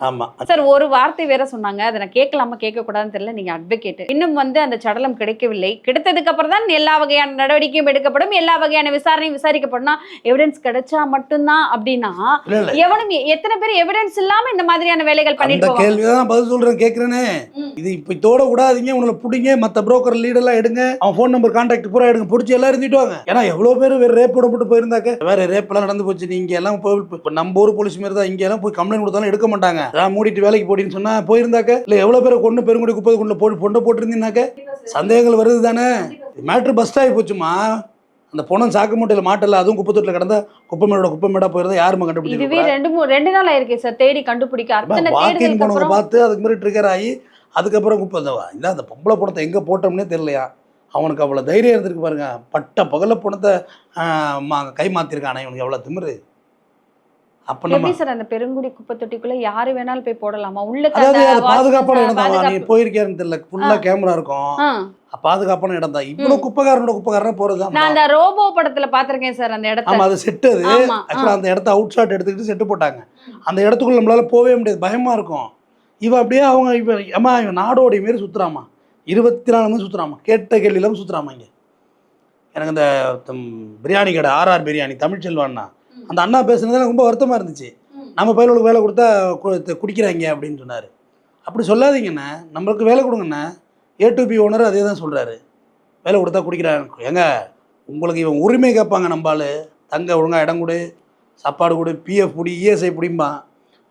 ஆமா. சார் ஒரு வார்த்தை வேற சொன்னாங்க. அதை நான் கேட்கலாமா கேட்க கூடாதுன்னு தெரியல. நீங்க அட்வொகேட் இன்னும் வந்து அந்த சடலம் கிடைக்கவில்லை. கிடைத்ததுக்கு அப்புறம் தான் எல்லா வகையான நடவடிக்கையும் எடுக்கப்படும். எல்லா வகையான விசாரணையும் விசாரிக்கப்படும் எவிடன்ஸ் கிடைச்சா மட்டும்தான் அப்படின்னா எவனும் எத்தனை பேர் எவிடன்ஸ் இல்லாம இந்த மாதிரியான வேலைகள் பண்ணிட்டு போவாங்க? கேள்விதான் பதில் சொல்றேன். கேக்குறேனே. ம். இது இப்ப இதோட விடாதீங்க உங்களை பிடிங்க மத்த புரோக்கர் லீடெல்லாம் எடுங்க. அவன் ஃபோன் நம்பர் கான்டாக்ட் பூரா எடுங்க. பிடிச்சி எல்லாம் இருந்துட்டு வாங்க. ஏன்னா எவ்வளவு பேர் வேற ரேப் போட்டு போயிருந்தாக்க வேற ரேப் எல்லாம் நடந்து போச்சு. நீங்க எல்லாம் போய் இப்ப நம்ம ஊர் போலீஸ் மாதிரி தான் இங்க எல்லாம் போய் கம்ப்ளைண்ட் கொடுத்தாலும் எடுக்க மாட்டாங்க. அதான் மூடிட்டு வேலைக்கு போடின்னு சொன்னா போயிருந்தாக்க இல்ல எவ்வளவு பேரை கொண்டு பெருங்குடி குப்பை கொண்டு போட்டு பொண்டை போட்டிருந்தீங்கன்னாக்க சந்தேகங்கள் வருது தானே. மேட்ரு பஸ்ட் ஆகி போச்சுமா? அந்த பொணம் சாக்கு மூட்டையில் மாட்டல அதுவும் குப்பை தொட்டில் கிடந்தா குப்பை மேடோட குப்பை மேடா போயிருந்தா யாருமா கண்டுபிடிச்சு ரெண்டு மூணு ரெண்டு நாள் ஆயிருக்கே சார் தேடி கண்டுபிடிக்க. அத்தனை பார்த்து அதுக்கு மாதிரி ட்ரிகர் ஆகி அதுக்கப்புறம் குப்பை இந்த இல்லை அந்த பொம்பளை பணத்தை எங்கே போட்டோம்னே தெரியலையா? அவனுக்கு அவ்வளோ தைரியம் இருந்திருக்கு பாருங்க. பட்ட பகல பணத்தை மா கை மாற்றிருக்கானே இவனுக்கு எவ்வளோ திமிரு? அப்போ நம்ம சார் அந்த பெருங்குடி குப்பை தொட்டிக்குள்ள யாரு வேணாலும் போய் போடலாமா? உள்ள அதாவது பாதுகாப்பான இடம் தான்? நீ பாதுகாப்பு. போயிருக்கியான்னு தெரியல. ஃபுல்லாக ஆ. கேமரா இருக்கும். பாதுகாப்பான இடம் தான். இவ்வளோ குப்பைக்காரனோட குப்பைக்காரனா போகிறது நான் அந்த ரோபோ படத்துல பாத்திருக்கேன் சார் அந்த இடத்த. ஆமாம் அது செட்டு அது. ஆமா. ஆ. ஆக்சுவலாக அந்த இடத்த அவுட் ஷாட் எடுத்துக்கிட்டு செட்டு போட்டாங்க. அந்த இடத்துக்குள்ள நம்மளால போகவே முடியாது. பயமா இருக்கும். இவன் அப்படியே அவங்க இவன் ஏமா இவன் நாடோடி மாரி சுத்துறாமா இருபத்தி நாலு மணி சுத்துறாமா கேட்ட கேள்வி இல்லாமல் சுத்துறாமா இங்க. எனக்கு இந்த தம், பிரியாணி கடை ஆர்ஆர் பிரியாணி தமிழ்ச்செல்வான்னா அந்த அண்ணா பேசுனது எனக்கு ரொம்ப வருத்தமா இருந்துச்சு. நம்ம பயிலுக்கு வேலை கொடுத்தா குடிக்கிறாங்க அப்படின்னு சொன்னார். அப்படி சொல்லாதீங்கண்ணே. நம்மளுக்கு வேலை கொடுங்கண்ணே. ஏ டு பி ஓனர் அதே தான் சொல்கிறாரு வேலை கொடுத்தா குடிக்கிறாங்க ஏங்க உங்களுக்கு இவன் உரிமை கேட்பாங்க நம்பாள் தங்க ஒழுங்கா இடம் கொடு சாப்பாடு கொடு பிஎஃப் பிடி இஎஸ்ஐ பிடிம்பான்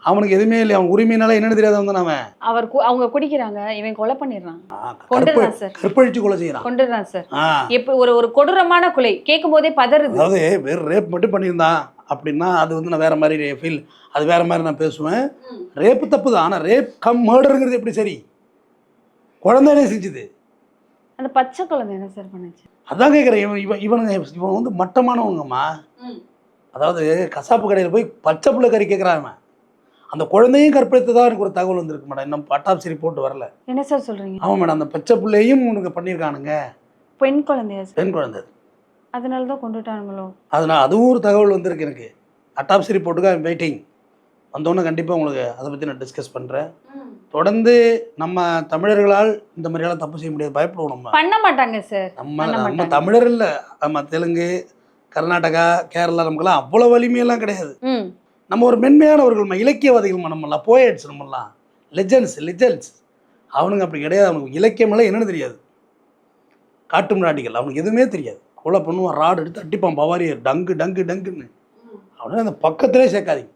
அவனுக்கு எதுவுமே இல்லை அவன் உரிமைனால என்னன்னு தெரியாதவன் தான் அவன். அவர் அவங்க குடிக்கிறாங்க இவன் கொலை பண்ணிடுறான். கொண்டுடுறான் சார். கற்பழிச்சு கொலை செய்கிறான் கொண்டுடுறான் சார். ஆ. எப்ப ஒரு ஒரு கொடூரமான கொலை. கேட்கும் போதே பதறுது. அதாவது வேறு ரேப் மட்டும் பண்ணியிருந்தான் அப்படின்னா அது வந்து நான் வேற மாதிரி ஃபீல் அது வேற மாதிரி நான் பேசுவேன். ரேப்பு தப்பு தான். ஆனால் ரேப் கம் மர்டருங்கிறது எப்படி சரி? குழந்தைனே செஞ்சுது. அந்த பச்சை குழந்தை என்ன சார் பண்ணுச்சு? அதான் கேட்குறேன். இவன் இவன் இவனுங்க இவன் வந்து மட்டமானவங்கம்மா. அதாவது கசாப்பு கடையில் போய் பச்சை புள்ள கறி கேட்குறான் அவன் அந்த குழந்தையும் கற்பழித்ததா எனக்கு ஒரு தகவல் வந்திருக்கு மேடம். இன்னும் பட்டாப்சி ரிப்போர்ட் வரல. என்ன சார் சொல்றீங்க? ஆமாம் மேடம். அந்த பச்சை பிள்ளையும் உனக்கு பண்ணியிருக்கானுங்க பெண் குழந்தையா சார் பெண் குழந்தை. அதனால தான் கொண்டுட்டானுங்களோ? அதனால் அதுவும் ஒரு தகவல் வந்திருக்கு எனக்கு. அட்டாப்சி ரிப்போர்ட்டுக்கு வெயிட்டிங் வந்தோன்னே கண்டிப்பாக உங்களுக்கு அதை பற்றி நான் டிஸ்கஸ் பண்ணுறேன் தொடர்ந்து நம்ம தமிழர்களால் இந்த மாதிரியெல்லாம் தப்பு செய்ய முடியாது. பயப்படுவோம் நம்ம. பண்ண மாட்டாங்க சார் நம்ம நம்ம. தமிழர் இல்லை. நம்ம தெலுங்கு கர்நாடகா கேரளா நமக்கெல்லாம் அவ்வளோ வலிமையெல்லாம் கிடையாது. நம்ம ஒரு மென்மையானவர்கள்மா இலக்கியவாதிகள் நம்மளாம் போயட்ஸ் நம்மளாம் லெஜண்ட்ஸ் லெஜண்ட்ஸ் அவனுங்க அப்படி கிடையாது. அவனுக்கு இலக்கியமெல்லாம் என்னன்னு தெரியாது. காட்டு முன்னாடிகள் அவனுக்கு எதுவுமே தெரியாது. கொலை பண்ணுவான் ராடு எடுத்து அடிப்பான் பவாரியர் டங்கு டங்கு டங்குன்னு. அவனை அந்த பக்கத்திலே சேர்க்காதீங்க.